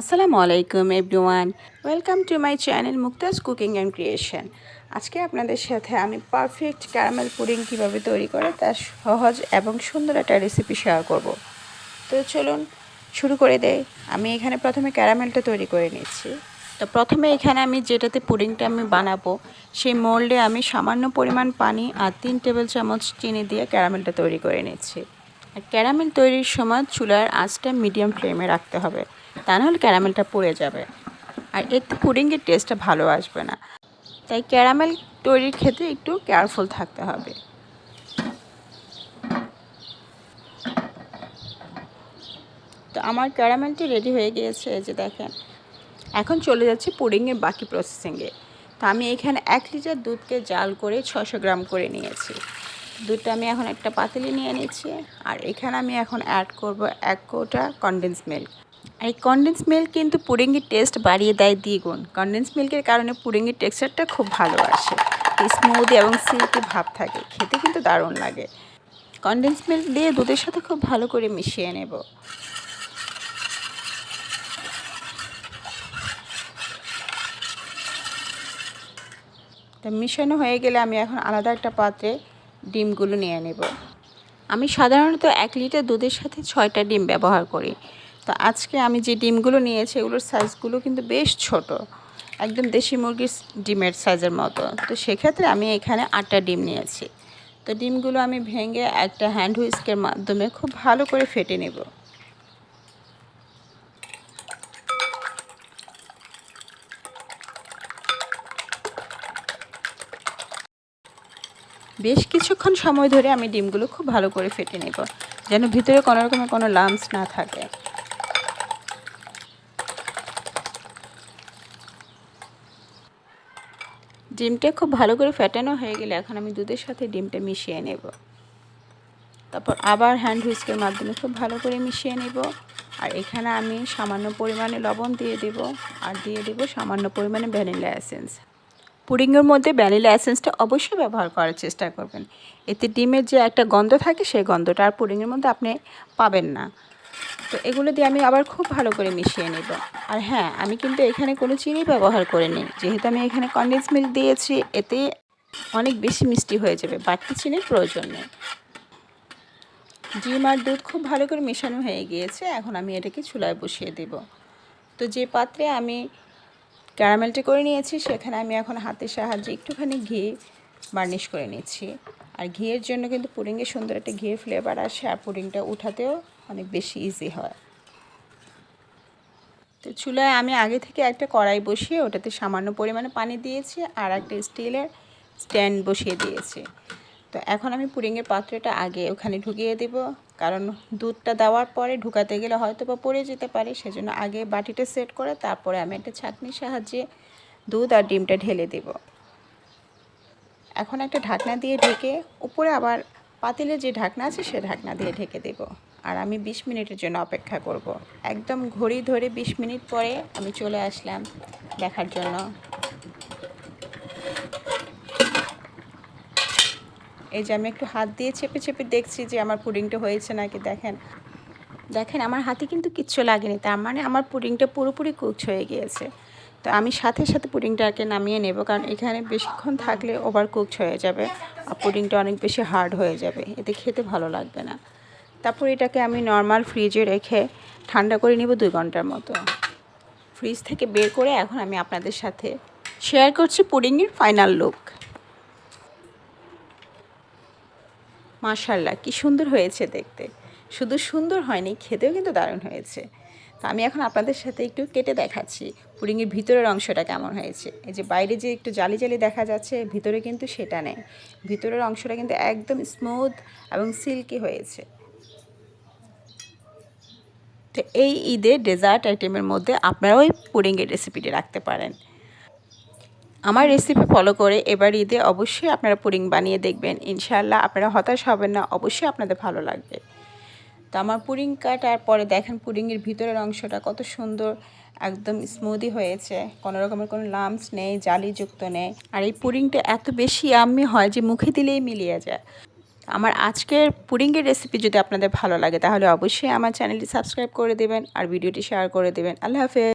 আসসালামু আলাইকুম everyone welcome to my channel Muktaz cooking and creation আজকে আপনাদের সাথে আমি পারফেক্ট ক্যারামেল পুডিং কীভাবে তৈরি করে তার সহজ এবং সুন্দর একটা রেসিপি শেয়ার করব। তো চলুন শুরু করে দেয় আমি এখানে প্রথমে ক্যারামেলটা তৈরি করে নিচ্ছি। তো প্রথমে এখানে আমি যেটাতে পুডিংটা আমি বানাবো, সেই মোল্ডে আমি সামান্য পরিমাণ পানি আর তিন টেবিল চামচ চিনি দিয়ে ক্যারামেলটা তৈরি করে নিচ্ছি। আর ক্যারামেল তৈরির সময় চুলার আঁচটা মিডিয়াম ফ্লেমে রাখতে হবে। তা নাহলে ক্যারামেলটা পুড়ে যাবে। আর এতে পুডিংয়ের টেস্টটা ভালো আসবে না। তাই ক্যারামেল তৈরির ক্ষেত্রে একটু কেয়ারফুল থাকতে হবে। তো আমার ক্যারামেলটি রেডি হয়ে গিয়েছে, এই যে দেখেন। এখন চলে যাচ্ছে পুডিংয়ের বাকি প্রসেসিংয়ে তো আমি এখানে এক লিটার দুধকে জাল করে ছশো গ্রাম করে নিয়েছি। দুধটা আমি এখন একটা পাতিলে নিয়ে নিচ্ছি আর এখানে আমি এখন অ্যাড করব এক কোটা কনডেন্স মিল্ক আর এই কনডেন্স মিল্ক কিন্তু পুডিংয়ের টেস্ট বাড়িয়ে দেয় দ্বিগুণ। কনডেন্স মিল্কের কারণে পুডিংয়ের টেক্সচারটা খুব ভালো আসে। স্মুথ এবং সিল্কি ভাব থাকে। খেতে কিন্তু দারুণ লাগে। কনডেন্স মিল্ক দিয়ে দুধের সাথে খুব ভালো করে মিশিয়ে নেব। তা মিশানো হয়ে গেলে আমি এখন আলাদা একটা পাত্রে ডিমগুলো নিয়ে নেব। আমি সাধারণত এক লিটার দুধের সাথে ছয়টা ডিম ব্যবহার করি। তো আজকে আমি যে ডিমগুলো নিয়েছি, এগুলোর সাইজগুলো কিন্তু বেশ ছোট। একদম দেশি মুরগির ডিমের সাইজের মতো। তো সেক্ষেত্রে আমি এখানে আটটা ডিম নিয়েছি। তো ডিমগুলো আমি ভেঙে একটা হ্যান্ড হুইস্কের মাধ্যমে খুব ভালো করে ফেটে নেব। বেশ কিছুক্ষণ সময় ধরে আমি ডিমগুলো খুব ভালো করে ফেটে নেব, যেন ভিতরে কোনো রকমের কোনো লামস না থাকে। ডিমটা খুব ভালো করে ফেটানো হয়ে গেলে এখন আমি দুধের সাথে ডিমটা মিশিয়ে নেব। তারপর আবার হ্যান্ড হুইস্কের মাধ্যমে খুব ভালো করে মিশিয়ে নেব। আর এখানে আমি সামান্য পরিমাণে লবণ দিয়ে দেব, আর দিয়ে দেব সামান্য পরিমাণে ভ্যানিলা এসেন্স পুডিংয়ের মধ্যে ভ্যানিলা এসেন্সটা অবশ্যই ব্যবহার করার চেষ্টা করবেন। এতে ডিমের যে একটা গন্ধ থাকে, সেই গন্ধটা আর পুডিংয়ের মধ্যে আপনি পাবেন না। তো এগুলো দিয়ে আমি আবার খুব ভালো করে মিশিয়ে নেব। আর হ্যাঁ আমি কিন্তু এখানে কোনো চিনি ব্যবহার করিনি। যেহেতু আমি এখানে কনডেন্স মিল্ক দিয়েছি, এতে অনেক বেশি মিষ্টি হয়ে যাবে। বাড়তি চিনির প্রয়োজন নেই। ডিম আর দুধ খুব ভালো করে মেশানো হয়ে গিয়েছে। এখন আমি এটাকে চুলায় বসিয়ে দেব। তো যে পাত্রে আমি ক্যারামেলটি করে নিয়েছি, সেখানে আমি এখন হাতের সাহায্যে একটুখানি ঘি বার্নিশ করে নিচ্ছি। আর ঘিয়ের জন্য কিন্তু পুডিংয়ে সুন্দর একটা ঘিয়ের ফ্লেভার আসে, আর পুডিংটা উঠাতেও অনেক বেশি ইজি হয়। তো চুলায় আমি আগে থেকে একটা কড়াই বসিয়ে ওটাতে সামান্য পরিমাণে পানি দিয়েছি, আর একটা স্টিলের স্ট্যান্ড বসিয়ে দিয়েছি। তো এখন আমি পুডিংয়ের পাত্রটা আগে ওখানে ঢুকিয়ে দেব। কারণ দুধটা দেওয়ার পরে ঢুকাতে গেলে হয়তো বা পড়ে যেতে পারে, সেজন্য আগে বাটিটা সেট করে তারপরে আমি একটা ছাঁকনির সাহায্যে দুধ আর ডিমটা ঢেলে দেব। এখন একটা ঢাকনা দিয়ে ঢেকে উপরে আবার পাতিলে যে ঢাকনা আছে সে ঢাকনা দিয়ে ঢেকে দেব। আর আমি ২০ মিনিটের জন্য অপেক্ষা করব। একদম ঘড়ি ধরে ২০ মিনিট পরে আমি চলে আসলাম দেখার জন্য। এই যে আমি একটু হাত দিয়ে চেপে চেপে দেখছি যে আমার পুডিংটা হয়েছে নাকি, দেখেন। দেখেন, আমার হাতে কিন্তু কিচ্ছু লাগেনি, তার মানে আমার পুডিংটা পুরোপুরি কুচ হয়ে গিয়েছে। তো আমি সাথে সাথে পুডিংটাকে নামিয়ে নেব, কারণ এখানে বেশিক্ষণ থাকলে ওভার কুক হয়ে যাবে আর পুডিংটা অনেক বেশি হার্ড হয়ে যাবে, এতে খেতে ভালো লাগবে না। তারপর এটাকে আমি নর্মাল ফ্রিজে রেখে ঠান্ডা করে নেব দুই ঘণ্টার মতো। ফ্রিজ থেকে বের করে এখন আমি আপনাদের সাথে শেয়ার করছি পুডিংয়ের ফাইনাল লুক মাশাল্লাহ কি সুন্দর হয়েছে দেখতে। শুধু সুন্দর হয়নি, খেতেও কিন্তু দারুণ হয়েছে। তো আমি এখন আপনাদের সাথে একটু কেটে দেখাচ্ছি পুডিংয়ের ভিতরের অংশটা কেমন হয়েছে। এই যে বাইরে যে একটু জালি জালি দেখা যাচ্ছে, ভিতরে কিন্তু সেটা নেই। ভিতরের অংশটা কিন্তু একদম স্মুথ এবং সিল্কি হয়েছে। তো এই ঈদে ডেজার্ট আইটেমের মধ্যে আপনারা ওই পুডিংয়ের রেসিপিটি রাখতে পারেন। আমার রেসিপি ফলো করে এবার ঈদে অবশ্যই আপনারা পুডিং বানিয়ে দেখবেন। ইনশাআল্লাহ আপনারা হতাশ হবেন না, অবশ্যই আপনাদের ভালো লাগবে। তো আমার পুডিং কাটার পরে দেখেন পুডিংয়ের ভিতরের অংশটা কত সুন্দর, একদম স্মুদি হয়েছে। কোনো রকমের কোনো লামস নেই, জালিযুক্ত নেই। আর এই পুডিংটা এত বেশি আমি হয় যে মুখে দিলেই মিলিয়ে যায়। আমার আজকের পুডিংয়ের রেসিপি যদি আপনাদের ভালো লাগে, তাহলে অবশ্যই আমার চ্যানেলটি সাবস্ক্রাইব করে দেবেন আর ভিডিওটি শেয়ার করে দেবেন। আল্লাহ হাফেজ।